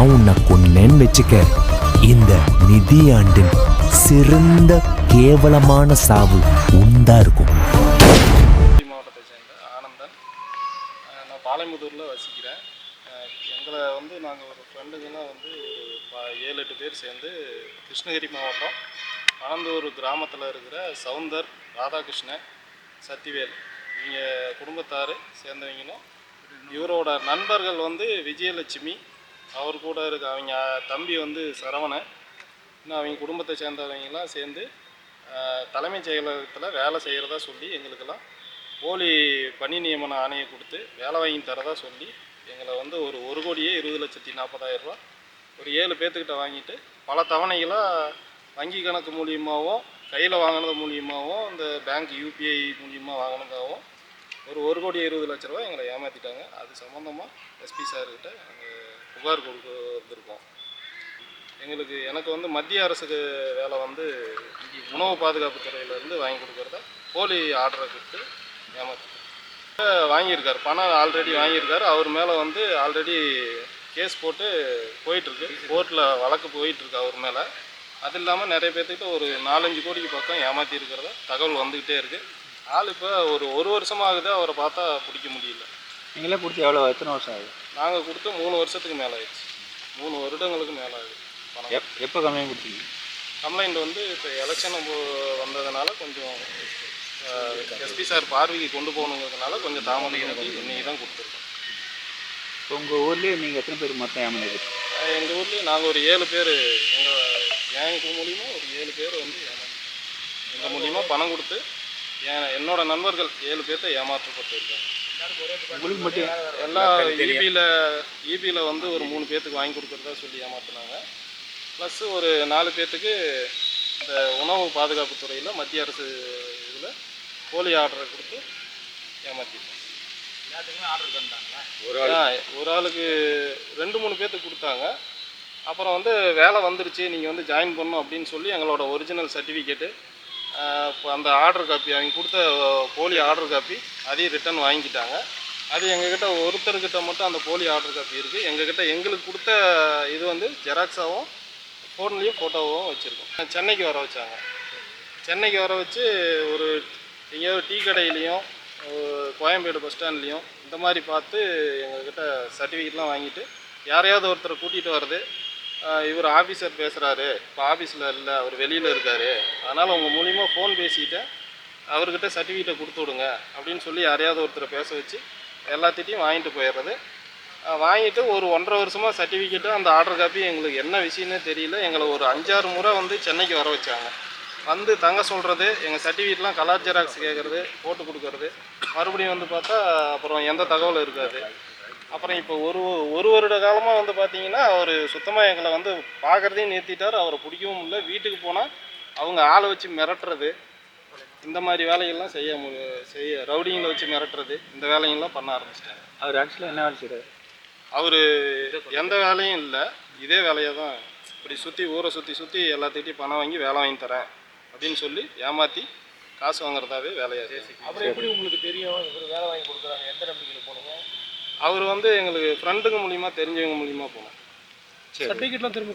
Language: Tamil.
நான் உன்னை கொன்னேன்னு வச்சுக்க. இந்த நிதியாண்டின் சிறந்த கேவலமான சாவு உண்டா இருக்கும். மாவட்டத்தை சேர்ந்த ஆனந்தன். அஹ் நான் பாளையமுதூரில் வசிக்கிறேன். அஹ் எங்களை வந்து நாங்கள் ஒரு ஃப்ரெண்டுங்கெல்லாம் வந்து ஒரு ப- ஏழு எட்டு பேர் சேர்ந்து கிருஷ்ணகிரி மாவட்டம் பனந்தூர் கிராமத்தில் இருக்கிற சவுந்தர் ராதாகிருஷ்ணன் சத்திவேல். இவங்க குடும்பத்தார் சேர்ந்தவங்களும் இவரோட நண்பர்கள் வந்து விஜயலட்சுமி அவர் கூட இருக்க அவங்க தம்பி வந்து சரவணன். இன்னும் அவங்க குடும்பத்தை சேர்ந்தவங்கலாம் சேர்ந்து தலைமைச் செயலகத்தில் வேலை செய்கிறதா சொல்லி எங்களுக்கெல்லாம் போலி பணி நியமன ஆணையை கொடுத்து வேலை வாங்கி தரதா சொல்லி எங்களை வந்து ஒரு ஒரு கோடியே இருபது லட்சத்தி நாற்பதாயிரம் ரூபா ஒரு ஏழு பேர்த்துக்கிட்ட வாங்கிட்டு பல தவணைகளாக வங்கி கணக்கு மூலியமாகவும் கையில் வாங்கினது மூலியமாகவும் இந்த பேங்க் யூபிஐ மூலியமாக வாங்கினதாகவும் ஒரு ஒரு கோடி இருபது லட்ச ரூபா எங்களை ஏமாற்றிட்டாங்க அது சம்மந்தமாக எஸ்பி சார்கிட்ட நாங்கள் புகார் கொடுக்க வந்திருக்கோம் எங்களுக்கு எனக்கு வந்து மத்திய அரசுக்கு வேலை வந்து உணவு பாதுகாப்பு துறையிலேருந்து வாங்கி கொடுக்குறத போலி ஆர்டரை கொடுத்து ஏமாற்றி வாங்கியிருக்கார். பணம் ஆல்ரெடி வாங்கியிருக்காரு. அவர் மேலே வந்து ஆல்ரெடி கேஸ் போட்டு போயிட்டுருக்கு. கோர்ட்டில் வழக்கு போயிட்டுருக்கு அவர் மேலே. அது இல்லாமல் நிறைய பேர்த்துக்கிட்ட ஒரு நாலஞ்சு கோடிக்கு பக்கம் ஏமாற்றி இருக்கிறத தகவல் வந்துக்கிட்டே இருக்குது ஆள் இப்போ ஒரு ஒரு வருஷம் ஆகுது அவரை பார்த்தா பிடிக்க முடியல. நீங்களே கொடுத்து எவ்வளோ எத்தனை வருஷம் ஆகுது? நாங்கள் கொடுத்து மூணு வருஷத்துக்கு மேலே ஆயிடுச்சு. மூணு வருடங்களுக்கு மேலே ஆகுது பணம். எப் எப்போ கம்மியாக கொடுத்தீங்க? கம்ப்ளைண்ட் வந்து இப்போ எலெக்ஷன் வந்ததுனால கொஞ்சம் எஸ்பி சார் பார்வைக்கு கொண்டு போகணுங்கிறதுனால கொஞ்சம் தாமதம் இன்னைக்கு தான் கொடுத்துருக்கோம். இப்போ உங்கள் ஊர்லேயே நீங்கள் எத்தனை பேர் மொத்தம் ஏமாந்தது எங்கள் ஊர்லேயும் நாங்கள் ஒரு ஏழு பேர் எங்கள் எங்கள் மூலியமா ஒரு ஏழு பேர் வந்து ஏமாந்து எங்கள் மூலியமா பணம் கொடுத்து என் என்னோட நண்பர்கள் ஏழு பேர்த்த ஏமாற்றப்பட்டிருக்காங்க உங்களுக்கு மட்டும் எல்லா இபியில் இபியில் வந்து ஒரு மூணு பேர்த்துக்கு வாங்கி கொடுக்குறதா சொல்லி ஏமாத்துனாங்க. ப்ளஸ் ஒரு நாலு பேர்த்துக்கு இந்த உணவு பாதுகாப்பு துறையில் மத்திய அரசு இதில் போலி ஆர்டரை கொடுத்து ஆ, ஒரு ஆளுக்கு ரெண்டு மூணு பேர்த்துக்கு கொடுத்தாங்க. அப்புறம் வந்து வேலை வந்துருச்சு நீங்கள் வந்து ஜாயின் பண்ணணும் அப்படின்னு சொல்லி எங்களோட ஒரிஜினல் சர்டிஃபிகேட்டு அந்த ஆர்டர் காப்பி அவங்க கொடுத்த போலி ஆர்டர் காப்பி அதையும் ரிட்டன் வாங்கிக்கிட்டாங்க. அது எங்ககிட்ட ஒருத்தர்கிட்ட மட்டும் அந்த போலி ஆர்டர் காப்பி இருக்குது எங்ககிட்ட எங்களுக்கு கொடுத்த இது வந்து ஜெராக்ஸாகவும் ஃபோன்லேயும் ஃபோட்டோவும் வச்சுருக்கோம். சென்னைக்கு வர வச்சாங்க. சென்னைக்கு வர வச்சு ஒரு எங்கேயாவது டீ கடையிலையும் கோயம்பேடு பஸ் ஸ்டாண்ட்லேயும் இந்த மாதிரி பார்த்து எங்கக்கிட்ட சர்டிஃபிகேட்லாம் வாங்கிட்டு யாரையாவது ஒருத்தரை கூட்டிகிட்டு வருது இவர் ஆஃபீஸர் பேசுகிறாரு இப்போ ஆஃபீஸில் இல்லை அவர் வெளியில் இருக்கார். அதனால் உங்கள் மூலிமா ஃபோன் பேசிட்டு அவர்கிட்ட சர்டிஃபிகேட்டை கொடுத்து விடுங்க அப்படின்னு சொல்லி யாரையாவது ஒருத்தரை பேச வச்சு எல்லாத்திட்டையும் வாங்கிட்டு போயிடுறது. வாங்கிட்டு ஒரு ஒன்றரை வருஷமாக சர்டிஃபிகேட்டும் அந்த ஆர்டர் காப்பி எங்களுக்கு என்ன விஷயம்னே தெரியல. எங்களை ஒரு அஞ்சாறு முறை வந்து சென்னைக்கு வர வச்சாங்க. வந்து தங்க சொல்கிறது எங்கள் சர்டிஃபிகேட்லாம் கலர் ஜெராக்ஸ் கேட்குறது போட்டு கொடுக்கறது. மறுபடியும் வந்து பார்த்தா அப்புறம் எந்த தகவலும் இருக்காது. அப்புறம் இப்போ ஒரு ஒரு வருட காலமாக வந்து பார்த்தீங்கன்னா அவர் சுத்தமாக எங்களை வந்து பார்க்குறதையும் நிறுத்திட்டார். அவரை பிடிக்கவும் இல்லை வீட்டுக்கு போனால் அவங்க ஆளை வச்சு மிரட்டுறது. இந்த மாதிரி வேலைகள்லாம் செய்ய செய்ய ரவுடிங்களை வச்சு மிரட்டுறது. இந்த வேலைகள்லாம் பண்ண ஆரம்பிச்சிட்டாங்க அவர் ஆக்சுவலாக என்ன வேலை செய்கிறார் அவர் எந்த வேலையும் இல்லை. இதே வேலையை தான் இப்படி சுற்றி ஊரை சுற்றி சுற்றி எல்லாத்துக்கிட்டையும் பணம் வாங்கி வேலை வாங்கி தரேன் அப்படின்னு சொல்லி ஏமாற்றி காசு வாங்குறதாவே வேலையாக அப்புறம் எப்படி உங்களுக்கு தெரியும்? இவர் வேலை வாங்கி கொடுக்குறாங்க எந்த அவர் வந்து எங்களுக்கு ஃப்ரெண்டுங்க மூலியமாக தெரிஞ்சவங்க மூலியமாக போனோம். சர்டிஃபிகேட்லாம் திரும்ப